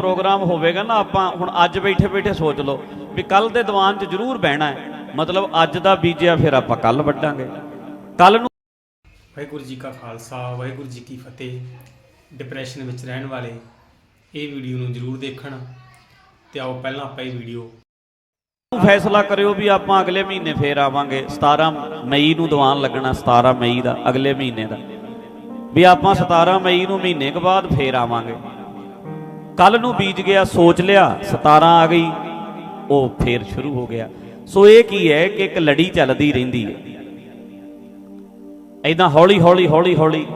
Programme ਹੋਵੇਗਾ ਨਾ ਆਪਾਂ ਹੁਣ ਅੱਜ ਬੈਠੇ ਬੈਠੇ ਸੋਚ ਲਓ ਵੀ ਕੱਲ ਦੇ ਦੀਵਾਨ 'ਚ ਜ਼ਰੂਰ ਬਹਿਣਾ ਹੈ। ਮਤਲਬ ਅੱਜ ਦਾ ਬੀਜਿਆ ਫਿਰ ਆਪਾਂ ਕੱਲ ਵੱਢਾਂਗੇ। ਕੱਲ ਨੂੰ ਵਾਹਿਗੁਰੂ ਜੀ ਕਾ ਖਾਲਸਾ ਵਾਹਿਗੁਰੂ ਜੀ ਕੀ ਫਤਿਹ। ਡਿਪਰੈਸ਼ਨ ਵਿੱਚ ਰਹਿਣ ਵਾਲੇ ਇਹ ਵੀਡੀਓ ਨੂੰ ਜਰੂਰ ਦੇਖਣ ਤੇ ਆਓ ਪਹਿਲਾਂ ਆਪਾਂ ਇਹ ਵੀਡੀਓ ਫੈਸਲਾ ਕਰਿਓ ਵੀ ਆਪਾਂ ਅਗਲੇ ਮਹੀਨੇ ਫੇਰ ਆਵਾਂਗੇ। 17 ਮਈ ਨੂੰ ਦੀਵਾਨ ਲੱਗਣਾ 17 ਮਈ ਦਾ ਅਗਲੇ ਮਹੀਨੇ ਦਾ। ਵੀ ਆਪਾਂ 17 ਮਈ ਨੂੰ ਮਹੀਨੇ ਕੁ ਬਾਅਦ ਫੇਰ ਆਵਾਂਗੇ। ਕੱਲ ਨੂੰ ਬੀਜ ਗਿਆ, ਸੋਚ ਲਿਆ 17 ਆ ਗਈ, ਉਹ ਫੇਰ ਸ਼ੁਰੂ ਹੋ ਗਿਆ। ਸੋ ਇਹ ਕੀ ਹੈ ਕਿ ਇੱਕ ਲੜੀ ਚੱਲਦੀ ਰਹਿੰਦੀ ਹੈ। ਐਦਾਂ ਹੌਲੀ ਹੌਲੀ ਹੌਲੀ ਹੌਲੀ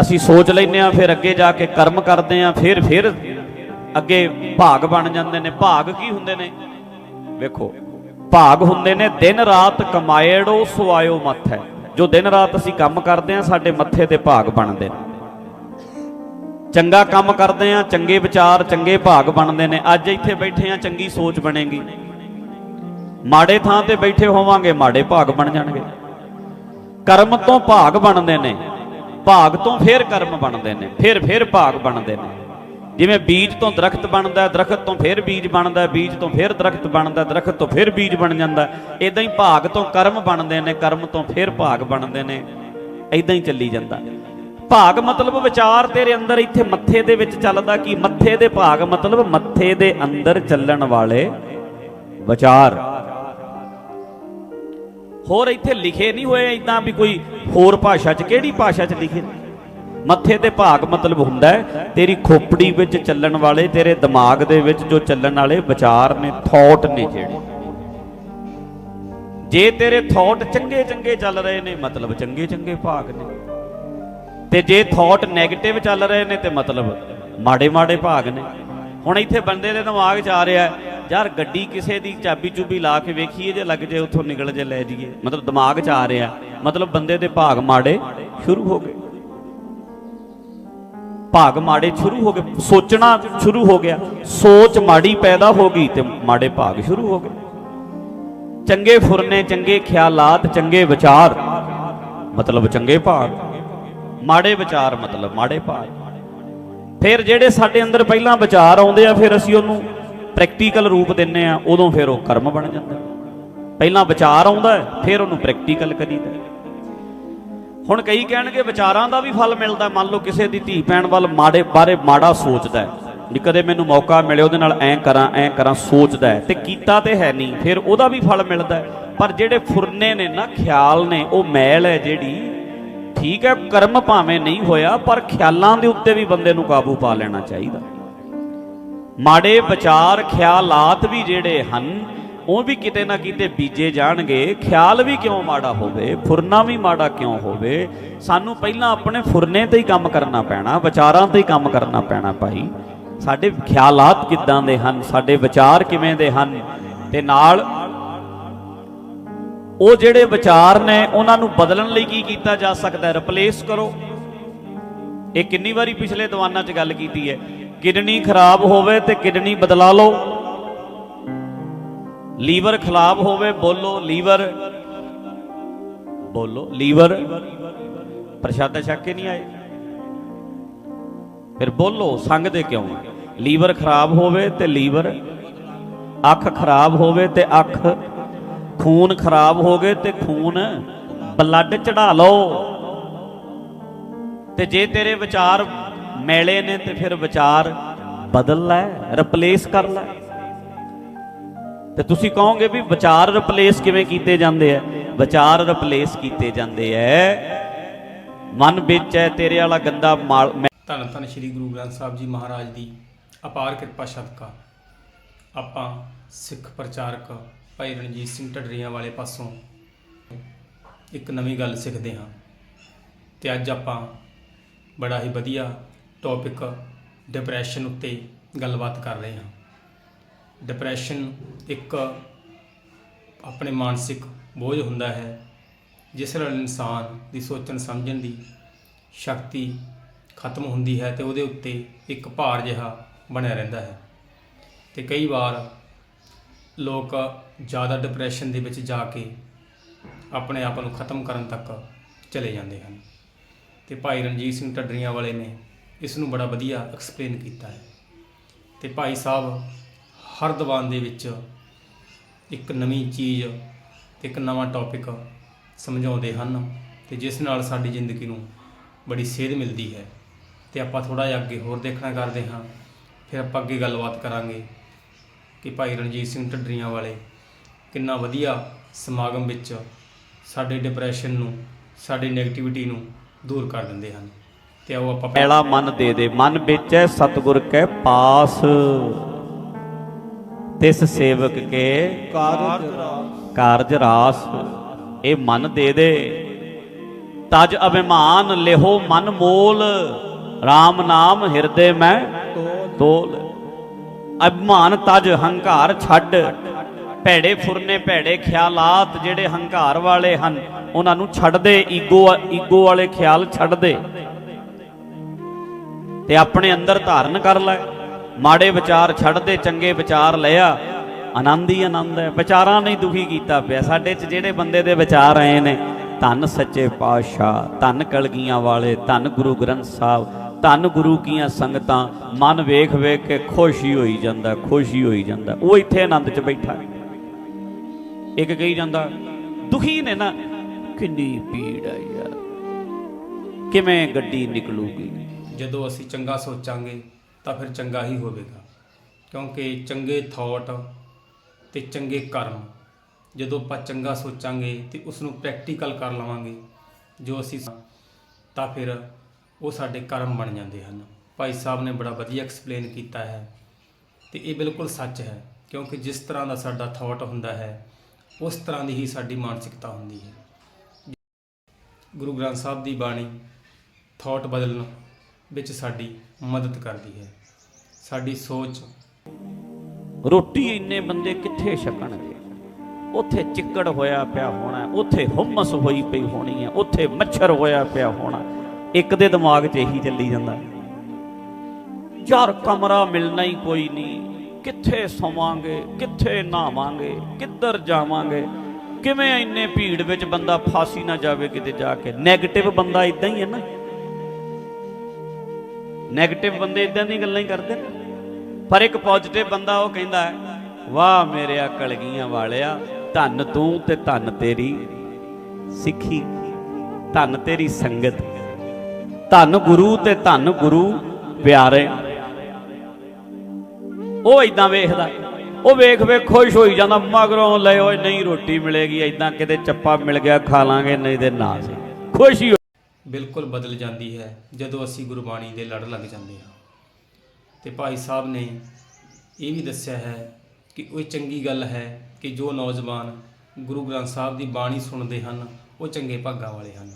ਅਸੀਂ ਸੋਚ ਲੈਨੇ ਆ ਫਿਰ ਅੱਗੇ ਜਾ ਕੇ ਕਰਮ ਕਰਦੇ ਆ ਫਿਰ ਫਿਰ ਅੱਗੇ ਭਾਗ ਬਣ ਜਾਂਦੇ ਨੇ। ਭਾਗ ਕੀ ਹੁੰਦੇ ਨੇ? ਵੇਖੋ, ਭਾਗ ਹੁੰਦੇ ਨੇ, ਦਿਨ ਰਾਤ ਕਮਾਏੜੋ ਸੁਆਇਓ ਮੱਥ ਜੋ ਦਿਨ ਰਾਤ ਅਸੀਂ ਕੰਮ ਕਰਦੇ ਆ ਸਾਡੇ ਮੱਥੇ ਤੇ ਭਾਗ ਬਣਦੇ ਨੇ। ਚੰਗਾ ਕੰਮ ਕਰਦੇ ਆ, ਚੰਗੇ ਵਿਚਾਰ, ਚੰਗੇ ਭਾਗ ਬਣਦੇ ਨੇ। ਅੱਜ ਇੱਥੇ ਬੈਠੇ ਆ, ਚੰਗੀ ਸੋਚ ਬਣੇਗੀ। ਮਾੜੇ ਥਾਂ ਤੇ ਬੈਠੇ ਹੋਵਾਂਗੇ, ਮਾੜੇ ਭਾਗ ਬਣ ਜਾਣਗੇ। ਕਰਮ ਤੋਂ ਭਾਗ ਬਣਦੇ ਨੇ। ਭਾਗ ਤੋਂ ਫਿਰ ਕਰਮ ਬਣਦੇ ਨੇ, ਫਿਰ ਫਿਰ ਭਾਗ ਬਣਦੇ ਨੇ। ਜਿਵੇਂ ਬੀਜ ਤੋਂ ਦਰਖਤ ਬਣਦਾ ਹੈ, ਦਰਖਤ ਤੋਂ ਫਿਰ ਬੀਜ ਬਣਦਾ ਬੀਜ ਤੋਂ ਫਿਰ ਦਰਖਤ ਬਣਦਾ ਹੈ, ਦਰਖਤ ਤੋਂ ਫਿਰ ਬੀਜ ਬਣ ਜਾਂਦਾ ਇਦਾਂ ਹੀ ਭਾਗ ਤੋਂ ਕਰਮ ਬਣਦੇ ਨੇ, ਕਰਮ ਤੋਂ ਫਿਰ ਭਾਗ ਬਣਦੇ ਨੇ। ਇਦਾਂ ਹੀ ਚੱਲੀ ਜਾਂਦਾ। ਭਾਗ ਮਤਲਬ ਵਿਚਾਰ ਤੇਰੇ ਅੰਦਰ ਇੱਥੇ ਮੱਥੇ ਦੇ ਵਿੱਚ ਚੱਲਦਾ ਕੀ? ਮੱਥੇ ਦੇ ਭਾਗ ਮਤਲਬ ਮੱਥੇ ਦੇ ਅੰਦਰ ਚੱਲਣ ਵਾਲੇ ਵਿਚਾਰ। ਹੋਰ ਇੱਥੇ ਲਿਖੇ ਨਹੀਂ ਹੋਏ ਇਦਾਂ ਵੀ ਕੋਈ ਹੋਰ ਭਾਸ਼ਾ 'ਚ। ਕਿਹੜੀ ਭਾਸ਼ਾ 'ਚ ਲਿਖੇ? ਮੱਥੇ ਤੇ ਭਾਗ ਮਤਲਬ ਹੁੰਦਾ ਤੇਰੀ ਖੋਪੜੀ ਵਿੱਚ ਚੱਲਣ ਵਾਲੇ, ਤੇਰੇ ਦਿਮਾਗ ਦੇ ਵਿੱਚ ਜੋ ਚੱਲਣ ਵਾਲੇ ਵਿਚਾਰ ਨੇ ਥੌਟ ਨੇ ਜਿਹੜੇ। ਜੇ ਤੇਰੇ ਥੌਟ ਚੰਗੇ ਚੰਗੇ ਚੱਲ ਰਹੇ ਨੇ, ਮਤਲਬ ਚੰਗੇ ਚੰਗੇ ਭਾਗ ਨੇ। ਤੇ ਜੇ ਥੌਟ 네ਗੇਟਿਵ ਚੱਲ ਰਹੇ ਨੇ ਤੇ ਮਤਲਬ ਮਾੜੇ ਮਾੜੇ ਭਾਗ ਨੇ। ਹੁਣ ਇੱਥੇ ਬੰਦੇ ਦੇ ਦਿਮਾਗ 'ਚ ਆ ਰਿਹਾ ਯਾਰ ਗੱਡੀ ਕਿਸੇ ਦੀ ਚਾਬੀ ਚੁਬੀ ਲਾ ਕੇ ਵੇਖੀਏ ਜੇ ਲੱਗ ਜੇ ਉੱਥੋਂ ਨਿਕਲ ਜੇ ਲੈ ਜਾਈਏ। ਮਤਲਬ ਦਿਮਾਗ 'ਚ ਆ ਰਿਹਾ ਮਤਲਬ ਬੰਦੇ ਦੇ ਭਾਗ ਮਾੜੇ ਸ਼ੁਰੂ ਹੋ ਗਏ। ਭਾਗ ਮਾੜੇ ਸ਼ੁਰੂ ਹੋ ਗਏ, ਸੋਚਣਾ ਸ਼ੁਰੂ ਹੋ ਗਿਆ, ਸੋਚ ਮਾੜੀ ਪੈਦਾ ਹੋ ਗਈ ਤੇ ਮਾੜੇ ਭਾਗ ਸ਼ੁਰੂ ਹੋ ਗਏ। ਚੰਗੇ ਫੁਰਨੇ, ਚੰਗੇ ਖਿਆਲਾਤ, ਚੰਗੇ ਵਿਚਾਰ, ਮਤਲਬ ਚੰਗੇ ਭਾਗ। ਮਾੜੇ ਵਿਚਾਰ ਮਤਲਬ, ਮਾੜੇ ਭਾਗ ਫਿਰ ਜਿਹੜੇ ਸਾਡੇ ਅੰਦਰ ਪਹਿਲਾਂ ਵਿਚਾਰ ਆਉਂਦੇ ਆ, ਫਿਰ ਅਸੀਂ ਉਹਨੂੰ ਪ੍ਰੈਕਟੀਕਲ ਰੂਪ ਦਿੰਨੇ ਆ, ਉਦੋਂ ਫਿਰ ਉਹ ਕਰਮ ਬਣ ਜਾਂਦਾ। ਪਹਿਲਾਂ ਵਿਚਾਰ ਆਉਂਦਾ, ਫਿਰ ਉਹਨੂੰ ਪ੍ਰੈਕਟੀਕਲ ਕਰੀਦਾ। ਹੁਣ ਕਈ ਕਹਿਣਗੇ ਵਿਚਾਰਾਂ ਦਾ ਵੀ ਫਲ ਮਿਲਦਾ, ਮੰਨ ਲਓ ਕਿਸੇ ਦੀ ਧੀ ਪੈਣ ਵੱਲ ਮਾੜੇ ਬਾਰੇ ਮਾੜਾ ਸੋਚਦਾ ਹੈ। ਕਦੇ ਮੈਨੂੰ ਮੌਕਾ ਮਿਲੇ, ਉਹਦੇ ਨਾਲ ਐਂ ਕਰਾਂ ਐਂ ਕਰਾਂ ਸੋਚਦਾ ਹੈ ਤੇ ਕੀਤਾ ਤੇ ਹੈ ਨਹੀਂ, ਫਿਰ ਉਹਦਾ ਵੀ ਫਲ ਮਿਲਦਾ ਪਰ ਜਿਹੜੇ ਫੁਰਨੇ ਨੇ ਨਾ, ਖਿਆਲ ਨੇ, ਉਹ ਮੈਲ ਹੈ ਜਿਹੜੀ ਠੀਕ ਹੈ, ਕਰਮ ਭਾਵੇਂ ਨਹੀਂ ਹੋਇਆ, ਪਰ ਖਿਆਲਾਂ ਦੇ ਉੱਤੇ ਵੀ ਬੰਦੇ ਨੂੰ ਕਾਬੂ ਪਾ ਲੈਣਾ ਚਾਹੀਦਾ। ਮਾੜੇ ਵਿਚਾਰ, ਖਿਆਲਾਤ ਵੀ ਜਿਹੜੇ ਹਨ, ਉਹ ਵੀ ਕਿਤੇ ਨਾ ਕਿਤੇ ਬੀਜੇ ਜਾਣਗੇ। ਖਿਆਲ ਵੀ ਕਿਉਂ ਮਾੜਾ ਹੋਵੇ, ਫੁਰਨਾ ਵੀ ਮਾੜਾ ਕਿਉਂ ਹੋਵੇ, ਸਾਨੂੰ ਪਹਿਲਾਂ ਆਪਣੇ ਫੁਰਨੇ ਤੇ ਹੀ ਕੰਮ ਕਰਨਾ ਪੈਣਾ, ਵਿਚਾਰਾਂ ਤੇ ਹੀ ਕੰਮ ਕਰਨਾ ਪੈਣਾ ਭਾਈ। ਸਾਡੇ ਖਿਆਲਾਤ ਕਿੱਦਾਂ ਦੇ ਹਨ, ਸਾਡੇ ਵਿਚਾਰ ਕਿਵੇਂ ਦੇ ਹਨ, ਤੇ ਨਾਲ ਉਹ ਜਿਹੜੇ ਵਿਚਾਰ ਨੇ ਉਹਨਾਂ ਨੂੰ ਬਦਲਣ ਲਈ ਕੀ ਕੀਤਾ ਜਾ ਸਕਦਾ ਹੈ? ਰਿਪਲੇਸ ਕਰੋ। ਇਹ ਕਿੰਨੀ ਵਾਰੀ ਪਿਛਲੇ ਦੀਵਾਨਾਂ 'ਚ ਗੱਲ ਕੀਤੀ ਹੈ? ਕਿਡਨੀ ਖਰਾਬ ਹੋਵੇ ਤੇ ਕਿਡਨੀ ਬਦਲਾ ਲਓ। ਲੀਵਰ ਖਰਾਬ ਹੋਵੇ, ਬੋਲੋ, ਲੀਵਰ। ਬੋਲੋ, ਲੀਵਰ। ਪ੍ਰਸ਼ਾਦਾ ਛੱਕ ਕੇ ਨਹੀਂ ਆਏ? ਫਿਰ ਬੋਲੋ ਸੰਗਦੇ ਕਿਉਂ ਲੀਵਰ ਖਰਾਬ ਹੋਵੇ ਤੇ ਲੀਵਰ, ਅੱਖ ਖਰਾਬ ਹੋਵੇ ਤੇ ਅੱਖ। ਖੂਨ ਖਰਾਬ ਹੋ ਗਏ ਤੇ ਖੂਨ ਬਲੱਡ ਚੜਾ ਲਓ। ਤੇ ਜੇ ਤੇਰੇ ਵਿਚਾਰ ਮੈਲੇ ਨੇ ਤੇ ਫਿਰ ਵਿਚਾਰ ਬਦਲ ਲੈ ਰਿਪਲੇਸ ਕਰ ਲੈ। ਤੇ ਤੁਸੀਂ ਕਹੋਗੇ ਵੀ ਵਿਚਾਰ ਰਿਪਲੇਸ ਕਿਵੇਂ ਕੀਤੇ ਜਾਂਦੇ ਆ ਵਿਚਾਰ ਰਿਪਲੇਸ ਕੀਤੇ ਜਾਂਦੇ ਐ। ਮਨ ਵਿੱਚ ਹੈ ਤੇਰੇ ਵਾਲਾ ਗੰਦਾ ਮਾਲ ਮੈ- ਧੰਨ ਧੰਨ ਸ੍ਰੀ ਗੁਰੂ ਗ੍ਰੰਥ ਸਾਹਿਬ ਜੀ ਮਹਾਰਾਜ ਦੀ ਅਪਾਰ ਕਿਰਪਾ ਸਦਕਾ ਆਪਾਂ ਸਿੱਖ ਪ੍ਰਚਾਰਕ ਭਾਈ ਰਣਜੀਤ ਸਿੰਘ ਢੱਡਰੀਆਂ ਵਾਲੇ ਪਾਸੋਂ ਇੱਕ ਨਵੀਂ ਗੱਲ ਸਿੱਖਦੇ ਹਾਂ ਤੇ ਅੱਜ ਆਪਾਂ ਬੜਾ ਹੀ ਵਧੀਆ ਟੌਪਿਕ ਡਿਪਰੈਸ਼ਨ ਉੱਤੇ ਗੱਲਬਾਤ ਕਰ ਰਹੇ ਹਾਂ। ਡਿਪਰੈਸ਼ਨ ਇੱਕ ਆਪਣੇ ਮਾਨਸਿਕ ਬੋਝ ਹੁੰਦਾ ਹੈ, ਜਿਸ ਨਾਲ ਇਨਸਾਨ ਦੀ ਸੋਚਣ ਸਮਝਣ ਦੀ ਸ਼ਕਤੀ ਖਤਮ ਹੁੰਦੀ ਹੈ ਤੇ ਉਹਦੇ ਉੱਤੇ ਇੱਕ ਭਾਰ ਜਿਹਾ ਬਣਿਆ ਰਹਿੰਦਾ ਹੈ। ਤੇ ਕਈ ਵਾਰ ਲੋਕ ਜ਼ਿਆਦਾ ਡਿਪਰੈਸ਼ਨ ਦੇ ਵਿੱਚ ਜਾ ਕੇ ਆਪਣੇ ਆਪ ਨੂੰ ਖਤਮ ਕਰਨ ਤੱਕ ਚਲੇ ਜਾਂਦੇ ਹਨ। ਤੇ ਭਾਈ ਰਣਜੀਤ ਸਿੰਘ ਢੱਡਰੀਆਂ ਵਾਲੇ ਨੇ ਇਸ ਨੂੰ ਬੜਾ ਵਧੀਆ ਐਕਸਪਲੇਨ ਕੀਤਾ ਹੈ। ਤੇ ਭਾਈ ਸਾਹਿਬ ਹਰ ਦੀਵਾਨ ਦੇ ਵਿੱਚ ਇੱਕ ਨਵੀਂ ਚੀਜ਼ ਤੇ ਇੱਕ ਨਵਾਂ ਟੌਪਿਕ ਸਮਝਾਉਂਦੇ ਹਨ ਤੇ ਜਿਸ ਨਾਲ ਸਾਡੀ ਜ਼ਿੰਦਗੀ ਨੂੰ ਬੜੀ ਸੇਧ ਮਿਲਦੀ ਹੈ। ਤੇ ਆਪਾਂ ਥੋੜਾ ਜਿਹਾ ਅੱਗੇ ਹੋਰ ਦੇਖਣਾ ਕਰਦੇ ਹਾਂ, ਫਿਰ ਆਪਾਂ ਅੱਗੇ ਗੱਲਬਾਤ ਕਰਾਂਗੇ ਕਿ ਭਾਈ ਰਣਜੀਤ ਸਿੰਘ ਢੱਡਰੀਆਂ ਵਾਲੇ ਕਿੰਨਾ ਵਧੀਆ ਸਮਾਗਮ ਵਿੱਚ ਸਾਡੇ ਡਿਪਰੈਸ਼ਨ ਨੂੰ ਸਾਡੀ 네ਗੇਟਿਵਿਟੀ ਨੂੰ ਦੂਰ ਕਰ ਦਿੰਦੇ ਹਨ। ਤੇ ਆਓ ਆਪਾਂ ਪੈਲਾ ਮਨ ਦੇ ਦੇ ਮਨ ਵਿੱਚ ਹੈ ਸਤਿਗੁਰ ਕੈ ਪਾਸ। ਤਿਸ ਸੇਵਕ ਕੇ ਕਾਰਜ ਰਾਸ। ਇਹ ਮਨ ਦੇ ਦੇ। ਤਜ ਅਭਿਮਾਨ ਲਿਹੋ ਮਨ ਮੋਲ। RAM ਨਾਮ ਹਿਰਦੇ ਮੈਂ ਤੋਲ। ਅਭਿਮਾਨ ਤਜ ਹੰਕਾਰ ਛੱਡ। ਭੈੜੇ ਫੁਰਨੇ, ਭੈੜੇ ਖਿਆਲਾਤ ਜਿਹੜੇ ਹੰਕਾਰ ਵਾਲੇ ਹਨ, ਉਹਨਾਂ ਨੂੰ ਛੱਡ ਦੇ, ਈਗੋ ਈਗੋ ਵਾਲੇ ਖਿਆਲ ਛੱਡ ਦੇ। ਤੇ ਆਪਣੇ ਅੰਦਰ ਧਾਰਨ ਕਰ ਲੈ। ਮਾੜੇ ਵਿਚਾਰ ਛੱਡ ਦੇ, ਚੰਗੇ ਵਿਚਾਰ ਲਿਆ। ਆਨੰਦ ਹੀ ਆਨੰਦ ਹੈ। ਵਿਚਾਰਾਂ ਨੇ ਦੁਖੀ ਕੀਤਾ ਪਿਆ। ਸਾਡੇ 'ਚ ਜਿਹੜੇ ਬੰਦੇ ਦੇ ਵਿਚਾਰ ਆਏ ਨੇ, ਧੰਨ ਸੱਚੇ ਪਾਤਸ਼ਾਹ, ਧੰਨ ਕਲਗੀਆਂ ਵਾਲੇ, ਧੰਨ ਗੁਰੂ ਗ੍ਰੰਥ ਸਾਹਿਬ, ਧੰਨ ਗੁਰੂ ਕੀਆਂ ਸੰਗਤਾਂ, ਮਨ ਵੇਖ ਵੇਖ ਕੇ ਖੁਸ਼ੀ ਹੋਈ ਜਾਂਦਾ, ਖੁਸ਼ੀ ਹੋਈ ਜਾਂਦਾ। ਉਹ ਇੱਥੇ ਆਨੰਦ 'ਚ ਬੈਠਾ ਹੈ। ਇੱਕ ਕਹੀ ਜਾਂਦਾ, ਦੁਖੀ ਨੇ ਨਾ? ਕਿੰਨੀ ਪੀੜ ਹੈ ਯਾਰ ਕਿਵੇਂ ਗੱਡੀ ਨਿਕਲੂਗੀ? ਜਦੋਂ ਅਸੀਂ ਚੰਗਾ ਸੋਚਾਂਗੇ, ਤਾਂ ਫਿਰ ਚੰਗਾ ਹੀ ਹੋਵੇਗਾ। ਕਿਉਂਕਿ ਚੰਗੇ ਥਾਟ ਤੇ ਚੰਗੇ ਕਰਮ, ਜਦੋਂ ਆਪਾਂ ਚੰਗਾ ਸੋਚਾਂਗੇ ਤੇ ਉਸ ਨੂੰ ਪ੍ਰੈਕਟੀਕਲ ਕਰ ਲਵਾਂਗੇ, ਜੋ ਅਸੀਂ ਤਾਂ ਫਿਰ ਉਹ ਸਾਡੇ ਕਰਮ ਬਣ ਜਾਂਦੇ ਹਨ। ਭਾਈ ਸਾਹਿਬ ਨੇ ਬੜਾ ਵਧੀਆ ਐਕਸਪਲੇਨ ਕੀਤਾ ਹੈ ਤੇ ਇਹ ਬਿਲਕੁਲ ਸੱਚ ਹੈ, ਕਿਉਂਕਿ ਜਿਸ ਤਰ੍ਹਾਂ ਦਾ ਸਾਡਾ ਥਾਟ ਹੁੰਦਾ ਹੈ ਉਸ ਤਰ੍ਹਾਂ ਦੀ ਹੀ ਸਾਡੀ ਮਾਨਸਿਕਤਾ ਹੁੰਦੀ ਹੈ। ਗੁਰੂ ਗ੍ਰੰਥ ਸਾਹਿਬ ਦੀ ਬਾਣੀ ਥਾਟ ਬਦਲਣ ਵਿੱਚ ਸਾਡੀ ਮਦਦ ਕਰਦੀ ਹੈ। ਸਾਡੀ ਸੋਚ ਰੋਟੀ ਇੰਨੇ ਬੰਦੇ ਕਿੱਥੇ ਛਕਣਗੇ? ਉੱਥੇ ਚਿੱਕੜ ਹੋਇਆ ਪਿਆ ਹੋਣਾ, ਉੱਥੇ ਹੁਮਸ ਹੋਈ ਪਈ ਹੋਣੀ ਹੈ, ਉੱਥੇ ਮੱਛਰ ਹੋਇਆ ਪਿਆ ਹੋਣਾ, ਇੱਕ ਦੇ ਦਿਮਾਗ 'ਚ ਇਹੀ ਚੱਲੀ ਜਾਂਦਾ। ਯਾਰ ਕਮਰਾ ਮਿਲਣਾ ਹੀ ਕੋਈ ਨਹੀਂ ਕਿੱਥੇ ਸੋਵਾਂਗੇ, ਕਿੱਥੇ ਨਹਾਵਾਂਗੇ, ਕਿੱਧਰ ਜਾਵਾਂਗੇ? ਕਿਵੇਂ ਇੰਨੇ ਭੀੜ ਵਿੱਚ ਬੰਦਾ ਫਾਸੀ ਨਾ ਜਾਵੇ ਕਿਤੇ ਜਾ ਕੇ? 네ਗੇਟਿਵ ਬੰਦਾ ਇਦਾਂ ਹੀ ਹੈ ਨਾ। 네ਗੇਟਿਵ ਬੰਦੇ ਇਦਾਂ ਦੀ ਗੱਲਾਂ ਹੀ ਕਰਦੇ ਨੇ। ਪਰ ਇੱਕ ਪੋਜ਼ਿਟਿਵ ਬੰਦਾ ਉਹ ਕਹਿੰਦਾ ਹੈ, ਵਾਹ ਮੇਰਿਆ ਕਲਗੀਆਂ ਵਾਲਿਆ, ਧੰਨ ਤੂੰ ਤੇ ਧੰਨ ਤੇਰੀ ਸਿੱਖੀ, ਧੰਨ ਤੇਰੀ ਸੰਗਤ। ਧੰਨ ਗੁਰੂ ਤੇ ਧੰਨ ਗੁਰੂ ਪਿਆਰੇ ਉਹ ਇਦਾਂ ਵੇਖਦਾ। ਉਹ ਵੇਖ ਵੇਖ ਖੁਸ਼ ਹੋਈ ਜਾਂਦਾ, ਮਗਰੋਂ ਲੈ ਓਏ ਨਹੀਂ ਰੋਟੀ ਮਿਲੇਗੀ ਇਦਾਂ ਕਿਤੇ ਚੱਪਾ ਮਿਲ ਗਿਆ, ਖਾ ਲਾਂਗੇ, ਨਹੀਂ ਤੇ ਨਾ ਸੀ। ਖੁਸ਼ੀ ਬਿਲਕੁਲ ਬਦਲ ਜਾਂਦੀ ਹੈ, ਜਦੋਂ ਅਸੀਂ ਗੁਰਬਾਣੀ ਦੇ ਲੜ ਲੱਗ ਜਾਂਦੇ ਹਾਂ। ਤੇ ਭਾਈ ਸਾਹਿਬ ਨੇ ਇਹ ਵੀ ਦੱਸਿਆ ਹੈ ਕਿ ਉਹ ਚੰਗੀ ਗੱਲ ਹੈ ਕਿ ਜੋ ਨੌਜਵਾਨ ਗੁਰੂ ਗ੍ਰੰਥ ਸਾਹਿਬ ਦੀ ਬਾਣੀ ਸੁਣਦੇ ਹਨ, ਉਹ ਚੰਗੇ ਭਾਗਾਂ ਵਾਲੇ ਹਨ।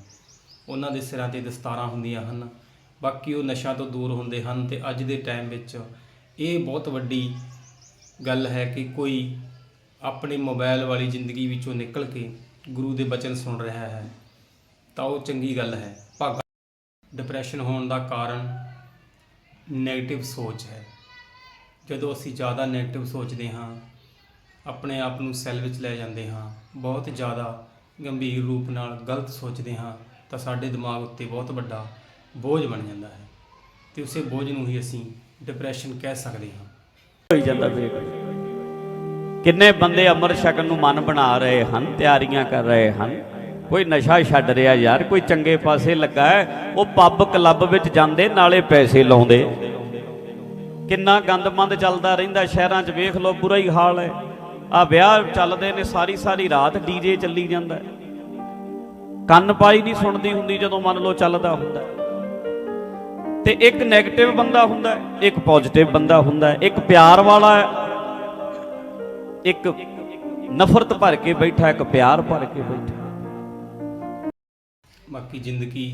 ਉਹਨਾਂ ਦੇ ਸਿਰਾਂ ਤੇ ਦਸਤਾਰਾਂ ਹੁੰਦੀਆਂ ਹਨ। ਬਾਕੀ ਉਹ ਨਸ਼ਾ ਤੋਂ ਦੂਰ ਹੁੰਦੇ ਹਨ ਤੇ ਅੱਜ ਦੇ ਟਾਈਮ ਵਿੱਚ ਇਹ ਬਹੁਤ ਵੱਡੀ ਗੱਲ ਹੈ ਕਿ ਕੋਈ ਆਪਣੇ ਮੋਬਾਈਲ ਵਾਲੀ ਜ਼ਿੰਦਗੀ ਵਿੱਚੋਂ ਨਿਕਲ ਕੇ ਗੁਰੂ ਦੇ ਬਚਨ ਸੁਣ ਰਿਹਾ ਹੈ, ਤਾਂ ਉਹ ਚੰਗੀ ਗੱਲ ਹੈ। ਭਾਗਾ ਡਿਪਰੈਸ਼ਨ ਹੋਣ ਦਾ ਕਾਰਨ ਨੈਗੇਟਿਵ ਸੋਚ ਹੈ। ਜਦੋਂ ਅਸੀਂ ਜ਼ਿਆਦਾ ਨੈਗੇਟਿਵ ਸੋਚਦੇ ਹਾਂ, ਆਪਣੇ ਆਪ ਨੂੰ ਸੈੱਲ ਵਿੱਚ ਲੈ ਜਾਂਦੇ ਹਾਂ, ਬਹੁਤ ਜ਼ਿਆਦਾ ਗੰਭੀਰ ਰੂਪ ਨਾਲ ਗਲਤ ਸੋਚਦੇ ਹਾਂ, ਤਾਂ ਸਾਡੇ ਦਿਮਾਗ ਉੱਤੇ ਬਹੁਤ ਵੱਡਾ ਬੋਝ ਬਣ ਜਾਂਦਾ ਹੈ। ਤੇ ਉਸੇ ਬੋਝ ਨੂੰ ਹੀ ਅਸੀਂ ਡਿਪਰੈਸ਼ਨ ਕਹਿ ਸਕਦੇ ਹਾਂ। ਹੋਈ ਜਾਂਦਾ ਵੇਖ ਕਿੰਨੇ ਬੰਦੇ ਅਮਰ ਛਕਣ ਨੂੰ ਮਨ ਬਣਾ ਰਹੇ ਹਨ, ਤਿਆਰੀਆਂ ਕਰ ਰਹੇ ਹਨ। ਕੋਈ ਨਸ਼ਾ ਛੱਡ ਰਿਹਾ ਯਾਰ, ਕੋਈ ਚੰਗੇ ਪਾਸੇ ਲੱਗਾ ਉਹ ਪੱਬ ਕਲੱਬ ਵਿੱਚ ਜਾਂਦੇ, ਨਾਲੇ ਪੈਸੇ ਲਾਉਂਦੇ। ਕਿੰਨਾ ਗੰਦਮੰਦ ਚੱਲਦਾ ਰਹਿੰਦਾ ਸ਼ਹਿਰਾਂ 'ਚ, ਵੇਖ ਲਓ, ਬੁਰਾ ਹੀ ਹਾਲ ਹੈ। ਆ ਵਿਆਹ ਚੱਲਦੇ ਨੇ, ਸਾਰੀ ਸਾਰੀ ਰਾਤ ਡੀਜੇ ਚੱਲੀ ਜਾਂਦਾ। ਕੰਨ ਪਾਈ ਨਹੀਂ ਸੁਣਦੀ ਹੁੰਦੀ ਜਦੋਂ ਮੰਨ ਲਓ ਚੱਲਦਾ ਹੁੰਦਾ। ਤੇ ਇੱਕ 네ਗੇਟਿਵ ਬੰਦਾ ਹੁੰਦਾ ਹੈ, ਇੱਕ ਪੋਜ਼ਿਟਿਵ ਬੰਦਾ ਹੁੰਦਾ ਹੈ, ਇੱਕ ਪਿਆਰ ਵਾਲਾ ਹੈ, ਇੱਕ ਨਫ਼ਰਤ ਭਰ ਕੇ ਬੈਠਾ ਇੱਕ ਪਿਆਰ ਭਰ ਕੇ ਬੈਠਾ ਬਾਕੀ ਜ਼ਿੰਦਗੀ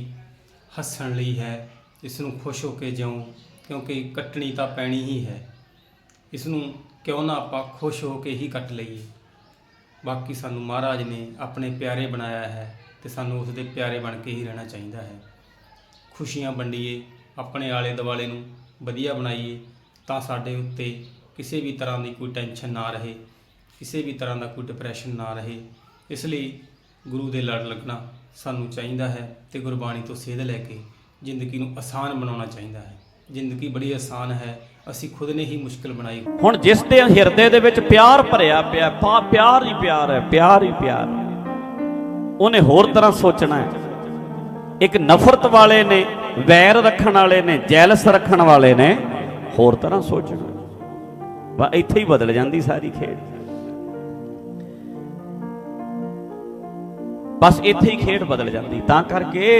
ਹੱਸਣ ਲਈ ਹੈ ਇਸ ਨੂੰ ਖੁਸ਼ ਹੋ ਕੇ ਜਿਉਂ ਕਿਉਂਕਿ ਕੱਟਣੀ ਤਾਂ ਪੈਣੀ ਹੀ ਹੈ। ਇਸ ਨੂੰ ਕਿਉਂ ਨਾ ਆਪਾਂ ਖੁਸ਼ ਹੋ ਕੇ ਹੀ ਕੱਟ ਲਈਏ। ਬਾਕੀ ਸਾਨੂੰ ਮਹਾਰਾਜ ਨੇ ਆਪਣੇ ਪਿਆਰੇ ਬਣਾਇਆ ਹੈ ਤੇ ਸਾਨੂੰ ਉਸ ਦੇ ਪਿਆਰੇ ਬਣ ਕੇ ਹੀ ਰਹਿਣਾ ਚਾਹੀਦਾ ਹੈ। ਖੁਸ਼ੀਆਂ ਵੰਡੀਏ ਆਪਣੇ ਆਲੇ ਦੁਆਲੇ ਨੂੰ ਵਧੀਆ ਬਣਾਈਏ, ਤਾਂ ਸਾਡੇ ਉੱਤੇ ਕਿਸੇ ਵੀ ਤਰ੍ਹਾਂ ਦੀ ਕੋਈ ਟੈਨਸ਼ਨ ਨਾ ਰਹੇ, ਕਿਸੇ ਵੀ ਤਰ੍ਹਾਂ ਦਾ ਕੋਈ ਡਿਪਰੈਸ਼ਨ ਨਾ ਰਹੇ। ਇਸ ਲਈ ਗੁਰੂ ਦੇ ਲੜ ਲੱਗਣਾ ਸਾਨੂੰ ਚਾਹੀਦਾ ਹੈ ਤੇ ਗੁਰਬਾਣੀ ਤੋਂ ਸੇਧ ਲੈ ਕੇ ਜ਼ਿੰਦਗੀ ਨੂੰ ਆਸਾਨ ਬਣਾਉਣਾ ਚਾਹੀਦਾ ਹੈ। ਜ਼ਿੰਦਗੀ ਬੜੀ ਆਸਾਨ ਹੈ, ਅਸੀਂ ਖੁਦ ਨੇ ਹੀ ਮੁਸ਼ਕਲ ਬਣਾਈ। ਹੁਣ ਜਿਸ ਦੇ ਹਿਰਦੇ ਦੇ ਵਿੱਚ ਪਿਆਰ ਭਰਿਆ ਪਿਆ, ਪਾ ਪਿਆਰ ਹੀ ਪਿਆਰ ਹੈ, ਪਿਆਰ ਹੀ ਪਿਆਰ ਉਹਨੇ ਹੋਰ ਤਰ੍ਹਾਂ ਸੋਚਣਾ ਹੈ। ਇੱਕ ਨਫ਼ਰਤ ਵਾਲੇ ਨੇ ਵੈਰ ਰੱਖਣ ਵਾਲੇ ਨੇ, ਜੈਲਸ ਰੱਖਣ ਵਾਲੇ ਨੇ, ਹੋਰ ਤਰ੍ਹਾਂ ਸੋਚਣਾ। ਬਾ ਇੱਥੇ ਹੀ ਬਦਲ ਜਾਂਦੀ ਸਾਰੀ ਖੇਡ। ਬਸ ਇੱਥੇ ਹੀ ਖੇਡ ਬਦਲ ਜਾਂਦੀ, ਤਾਂ ਕਰਕੇ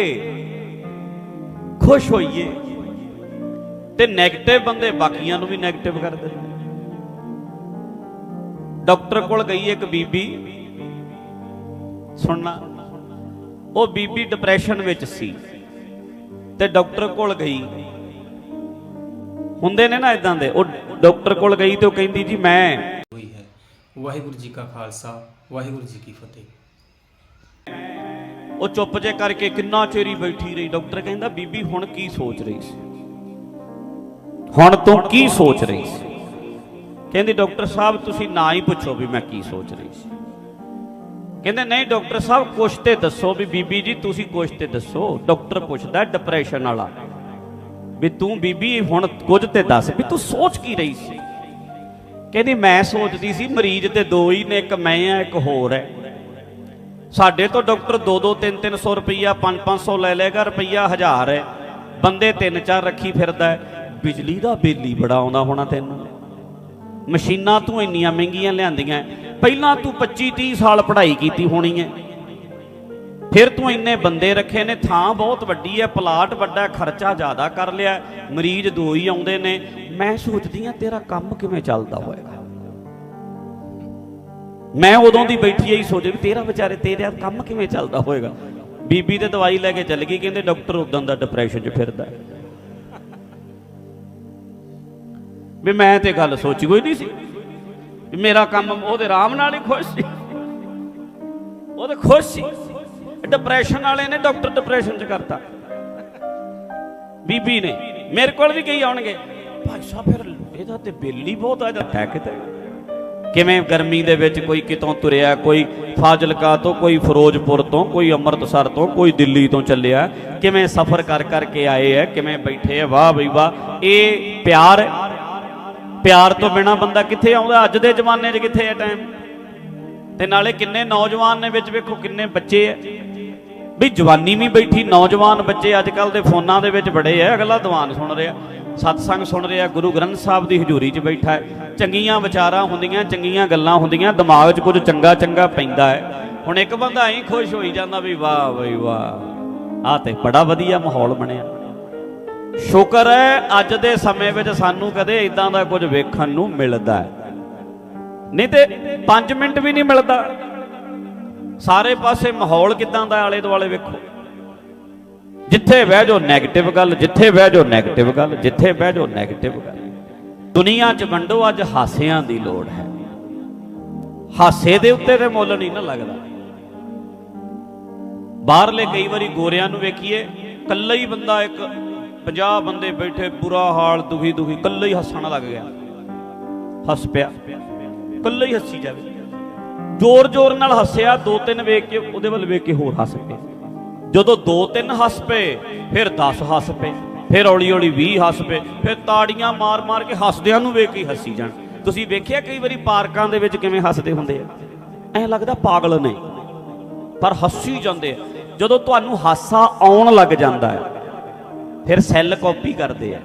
ਖੁਸ਼ ਹੋਈਏ। ਤੇ 네ਗੇਟਿਵ ਬੰਦੇ ਬਾਕੀਆਂ ਨੂੰ ਵੀ 네ਗੇਟਿਵ ਕਰ ਦਿੰਦੇ ਡਾਕਟਰ ਕੋਲ ਗਈ ਇੱਕ ਬੀਬੀ, ਸੁਣਨਾ, ਉਹ ਬੀਬੀ ਡਿਪਰੈਸ਼ਨ ਵਿੱਚ ਸੀ। ਤੇ ਡਾਕਟਰ ਕੋਲ ਗਈ। ਹੁੰਦੇ ਨੇ ਨਾ ਇਦਾਂ ਦੇ ਉਹ ਡਾਕਟਰ ਕੋਲ ਗਈ ਤੇ ਉਹ ਕਹਿੰਦੀ ਜੀ ਮੈਂ ਹੋਈ ਹੈ। ਵਾਹਿਗੁਰੂ ਜੀ ਕਾ ਖਾਲਸਾ ਵਾਹਿਗੁਰੂ ਜੀ ਕੀ ਫਤਿਹ। ਉਹ ਚੁੱਪ ਜੇ ਕਰਕੇ ਕਿੰਨਾ ਚਿਰ ਬੈਠੀ ਰਹੀ। ਡਾਕਟਰ ਕਹਿੰਦਾ ਬੀਬੀ ਹੁਣ ਕੀ ਸੋਚ ਰਹੀ ਸੀ? ਹੁਣ ਤੂੰ ਕੀ ਸੋਚ ਰਹੀ ਸੀ? ਕਹਿੰਦੀ ਡਾਕਟਰ ਸਾਹਿਬ ਤੁਸੀਂ ਨਾ ਹੀ ਪੁੱਛੋ ਵੀ ਮੈਂ ਕੀ ਸੋਚ ਰਹੀ ਸੀ। ਕਹਿੰਦੇ, ਨਹੀਂ ਡਾਕਟਰ ਸਾਹਿਬ, ਕੁਛ ਤੇ ਦੱਸੋ ਵੀ ਬੀਬੀ ਜੀ, ਤੁਸੀਂ ਕੁਛ ਤੇ ਦੱਸੋ। ਡਾਕਟਰ ਪੁੱਛਦਾ ਡਿਪਰੈਸ਼ਨ ਵਾਲਾ। ਵੀ ਤੂੰ ਬੀਬੀ, ਹੁਣ ਕੁਝ ਤੇ ਦੱਸ, ਵੀ ਤੂੰ ਸੋਚ ਕੀ ਰਹੀ ਸੀ? ਕਹਿੰਦੀ, ਮੈਂ ਸੋਚਦੀ ਸੀ, ਮਰੀਜ਼ ਤੇ ਦੋ ਹੀ ਨੇ, ਇੱਕ ਮੈਂ ਆ, ਇੱਕ ਹੋਰ ਹੈ। ਸਾਡੇ ਤੋਂ ਡਾਕਟਰ 2-2 3-300 ਰੁਪਈਆ 5-500 ਲੈ ਲੇਗਾ ਰੁਪਈਆ 1000 ਹੈ। ਬੰਦੇ ਤਿੰਨ ਚਾਰ ਰੱਖੀ ਫਿਰਦਾ ਹੈ। ਬਿਜਲੀ ਦਾ ਬਿੱਲ ਹੀ ਬੜਾ ਆਉਂਦਾ ਹੋਣਾ ਤੈਨੂੰ। ਮਸ਼ੀਨਾਂ ਤੂੰ ਇੰਨੀਆਂ ਮਹਿੰਗੀਆਂ ਲਿਆਂਦੀਆਂ ਪਹਿਲਾਂ ਤੂੰ 25-30 ਸਾਲ ਪੜ੍ਹਾਈ ਕੀਤੀ ਹੋਣੀ ਹੈ ਫਿਰ ਤੂੰ ਇੰਨੇ ਬੰਦੇ ਰੱਖੇ ਨੇ, ਥਾਂ ਬਹੁਤ ਵੱਡੀ ਹੈ ਪਲਾਟ ਵੱਡਾ ਖਰਚਾ ਜ਼ਿਆਦਾ ਕਰ ਲਿਆ ਮਰੀਜ਼ ਦੋ ਹੀ ਆਉਂਦੇ ਨੇ। ਮੈਂ ਸੋਚਦੀ ਆ, ਤੇਰਾ ਕੰਮ ਕਿਵੇਂ ਚੱਲਦਾ ਹੋਏਗਾ? ਮੈਂ ਉਦੋਂ ਦੀ ਬੈਠੀ ਆਈ ਸੋਚੇ ਵੀ ਤੇਰਾ ਵਿਚਾਰੇ, ਤੇਰਾ ਕੰਮ ਕਿਵੇਂ ਚੱਲਦਾ ਹੋਏਗਾ? ਬੀਬੀ ਤੇ ਦਵਾਈ ਲੈ ਕੇ ਚੱਲ ਗਈ, ਕਹਿੰਦੇ ਡਾਕਟਰ ਉਦੋਂ ਦਾ ਡਿਪਰੈਸ਼ਨ 'ਚ ਫਿਰਦਾ। ਵੀ ਮੈਂ ਤੇ ਗੱਲ ਸੋਚੀ ਕੋਈ ਨਹੀਂ ਸੀ। ਵੀ ਮੇਰਾ ਕੰਮ ਉਹਦੇ ਆਰਾਮ ਨਾਲ ਹੀ ਖੁਸ਼ ਸੀ। ਉਹ ਤਾਂ ਖੁਸ਼ ਸੀ। ਡਿਪਰੈਸ਼ਨ ਵਾਲੇ ਨੇ ਡਾਕਟਰ ਡਿਪਰੈਸ਼ਨ 'ਚ ਕਰਤਾ। ਬੀਬੀ ਨੇ, ਮੇਰੇ ਕੋਲ ਵੀ ਕਈ ਆਉਣਗੇ। ਭਾਈ ਸਾਹਿਬ, ਫਿਰ ਇਹਦਾ ਤੇ ਬਿੱਲ ਹੀ ਬਹੁਤ ਆ ਜਾਂਦਾ। ਹੈ ਕਿਤੇ? ਕਿਵੇਂ ਗਰਮੀ ਦੇ ਵਿੱਚ ਕੋਈ ਕਿਤੋਂ ਤੁਰਿਆ, ਕੋਈ ਫਾਜ਼ਿਲਕਾ ਤੋਂ, ਕੋਈ ਫਿਰੋਜ਼ਪੁਰ ਤੋਂ, ਕੋਈ ਅੰਮ੍ਰਿਤਸਰ ਤੋਂ, ਕੋਈ ਦਿੱਲੀ ਤੋਂ ਚੱਲਿਆ, ਕਿਵੇਂ ਸਫ਼ਰ ਕਰ ਕਰਕੇ ਆਏ ਹੈ ਕਿਵੇਂ ਬੈਠੇ ਆ, ਵਾਹ ਬਈ ਵਾਹ। ਇਹ ਪਿਆਰ ਪਿਆਰ ਤੋਂ ਬਿਨਾ ਬੰਦਾ ਕਿੱਥੇ ਆਉਂਦਾ? ਅੱਜ ਦੇ ਜ਼ਮਾਨੇ 'ਚ ਕਿੱਥੇ ਹੈ ਟਾਈਮ ਤੇ ਨਾਲੇ ਕਿੰਨੇ ਨੌਜਵਾਨ ਨੇ ਵਿੱਚ? ਵੇਖੋ ਕਿੰਨੇ ਬੱਚੇ ਐ ਵੀ ਜਵਾਨੀ ਵੀ ਬੈਠੀ, ਨੌਜਵਾਨ ਬੱਚੇ ਅੱਜ ਕੱਲ ਦੇ ਫੋਨਾਂ ਦੇ ਵਿੱਚ ਬੜੇ ਐ ਅਗਲਾ ਦੀਵਾਨ ਸੁਣ ਰਿਹਾ। ਸਤਸੰਗ ਸੁਣ ਰਿਹਾ। ਗੁਰੂ ਗ੍ਰੰਥ ਸਾਹਿਬ ਦੀ ਹਜ਼ੂਰੀ 'ਚ ਬੈਠਾ ਹੈ। ਚੰਗੀਆਂ ਵਿਚਾਰਾਂ ਹੁੰਦੀਆਂ, ਚੰਗੀਆਂ ਗੱਲਾਂ ਹੁੰਦੀਆਂ। ਦਿਮਾਗ 'ਚ ਕੁਝ ਚੰਗਾ ਚੰਗਾ ਪੈਂਦਾ ਹੈ। ਹੁਣ ਇੱਕ ਬੰਦਾ ਐਂ ਖੁਸ਼ ਹੋਈ ਜਾਂਦਾ ਵੀ ਵਾਹ ਬਈ ਵਾਹ। ਆ ਤੇ ਬੜਾ ਵਧੀਆ ਮਾਹੌਲ ਬਣਿਆ। ਸ਼ੁਕਰ ਹੈ, ਅੱਜ ਦੇ ਸਮੇਂ ਵਿੱਚ ਸਾਨੂੰ ਕਦੇ ਇਦਾਂ ਦਾ ਕੁਝ ਵੇਖਣ ਨੂੰ ਮਿਲਦਾ ਹੈ। ਨਹੀਂ ਤੇ 5 ਮਿੰਟ ਵੀ ਨਹੀਂ ਮਿਲਦਾ। ਸਾਰੇ ਪਾਸੇ ਮਾਹੌਲ ਕਿਦਾਂ ਦਾ ਆਲੇ ਦੁਆਲੇ ਵੇਖੋ। ਜਿੱਥੇ ਬਹਿ ਜਾਓ ਨੈਗੇਟਿਵ ਗੱਲ, ਜਿੱਥੇ ਬਹਿ ਜਾਓ ਨੈਗੇਟਿਵ ਗੱਲ, ਜਿੱਥੇ ਬਹਿ ਜਾਓ ਨੈਗੇਟਿਵ ਗੱਲ। ਦੁਨੀਆ 'ਚ ਵੰਡੋ, ਅੱਜ ਹਾਸਿਆਂ ਦੀ ਲੋੜ ਹੈ। ਹਾਸੇ ਦੇ ਉੱਤੇ ਤੇ ਮੁੱਲ ਨਹੀਂ ਨਾ ਲੱਗਦਾ। ਬਾਹਰਲੇ ਕਈ ਵਾਰੀ ਗੋਰਿਆਂ ਨੂੰ ਵੇਖੀਏ ਕੱਲਾ ਹੀ ਬੰਦਾ ਇੱਕ 50 ਬੰਦੇ ਬੈਠੇ, ਬੁਰਾ ਹਾਲ, ਦੁਖੀ ਦੁਖੀ ਕੱਲਾ ਹੀ ਹੱਸਣ ਲੱਗ ਗਿਆ। ਹੱਸ ਪਿਆ। ਕੱਲਾ ਹੀ ਹੱਸੀ ਜਾਵੇ। ਜ਼ੋਰ ਜ਼ੋਰ ਨਾਲ ਹੱਸਿਆ, ਦੋ ਤਿੰਨ ਵੇਖ ਕੇ, ਉਹਦੇ ਵੱਲ ਵੇਖ ਕੇ ਹੋਰ ਹੱਸ ਪਏ। ਜਦੋਂ ਦੋ ਤਿੰਨ ਹੱਸ ਪਏ, ਫਿਰ 10 ਹੱਸ ਪਏ, ਫਿਰ ਹੌਲੀ ਹੌਲੀ 20 ਹੱਸ ਪਏ, ਫਿਰ ਤਾੜੀਆਂ ਮਾਰ ਮਾਰ ਕੇ ਹੱਸਦਿਆਂ ਨੂੰ ਵੇਖ ਕੇ ਹੱਸੀ ਜਾਣ। ਤੁਸੀਂ ਵੇਖਿਆ ਕਈ ਵਾਰੀ ਪਾਰਕਾਂ ਦੇ ਵਿੱਚ ਕਿਵੇਂ ਹੱਸਦੇ ਹੁੰਦੇ ਆ? ਐਂ ਲੱਗਦਾ ਪਾਗਲ ਨੇ, ਪਰ ਹੱਸੀ ਜਾਂਦੇ ਆ। ਜਦੋਂ ਤੁਹਾਨੂੰ ਹਾਸਾ ਆਉਣ ਲੱਗ ਜਾਂਦਾ ਹੈ ਫਿਰ ਸੈੱਲ ਕਾਪੀ ਕਰਦੇ ਆ।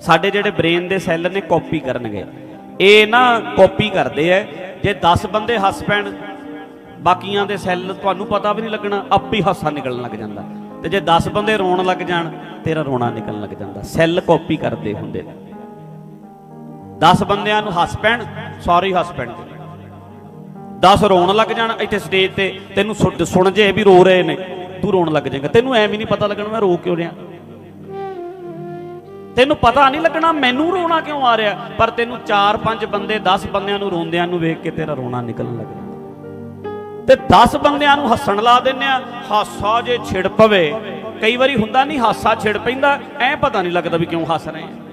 ਸਾਡੇ ਜਿਹੜੇ ਬ੍ਰੇਨ ਦੇ ਸੈੱਲ ਨੇ ਕਾਪੀ ਕਰਨਗੇ। ਇਹ ਨਾ ਕਾਪੀ ਕਰਦੇ ਆ, ਜੇ 10 ਬੰਦੇ ਹੱਸ ਪੈਣ, ਬਾਕੀਆਂ ਦੇ ਸੈੱਲ ਤੁਹਾਨੂੰ ਪਤਾ ਵੀ ਨਹੀਂ ਲੱਗਣਾ, ਆਪੇ ਹੀ ਹਾਸਾ ਨਿਕਲਣ ਲੱਗ ਜਾਂਦਾ। ਤੇ ਜੇ 10 ਬੰਦੇ ਰੋਣ ਲੱਗ ਜਾਣ, ਤੇਰਾ ਰੋਣਾ ਨਿਕਲਣ ਲੱਗ ਜਾਂਦਾ। ਸੈੱਲ ਕਾਪੀ ਕਰਦੇ ਹੁੰਦੇ ਨੇ। 10 ਬੰਦਿਆਂ ਨੂੰ ਹੱਸ ਪੈਣ ਸਾਰੇ ਹੀ ਹੱਸ ਪੈਣਗੇ 10 ਰੋਣ ਲੱਗ ਜਾਣ ਇੱਥੇ ਸਟੇਜ ਤੇ, ਤੈਨੂੰ ਸੁਣ ਜੇ ਵੀ ਰੋ ਰਹੇ ਨੇ। ਤੂੰ ਰੋਣ ਲੱਗ ਜਾਏਗਾ। ਤੈਨੂੰ ਐਵੇਂ ਨਹੀਂ ਪਤਾ ਲੱਗਣਾ ਮੈਂ ਰੋ ਕਿਉਂ ਰਿਹਾ। ਤੈਨੂੰ ਪਤਾ ਨਹੀਂ ਲੱਗਣਾ ਮੈਨੂੰ ਰੋਣਾ ਕਿਉਂ ਆ ਰਿਹਾ। ਪਰ ਤੈਨੂੰ 4-5 ਬੰਦੇ 10 ਬੰਦਿਆਂ ਨੂੰ ਰੋਂਦਿਆਂ ਨੂੰ ਵੇਖ ਕੇ ਤੇਰਾ ਰੋਣਾ ਨਿਕਲਣ ਲੱਗ ਜਾਂਦਾ। ਤੇ 10 ਬੰਦਿਆਂ ਨੂੰ ਹੱਸਣ ਲਾ ਦਿੰਨੇ ਆ, ਹਾਸਾ ਜੇ ਛਿੜ ਪਵੇ। ਕਈ ਵਾਰੀ ਹੁੰਦਾ ਨਹੀਂ ਹਾਸਾ ਛਿੜ ਪੈਂਦਾ, ਐ ਪਤਾ ਨਹੀਂ ਲੱਗਦਾ ਵੀ ਕਿਉਂ ਹੱਸ ਰਹੇ ਆ।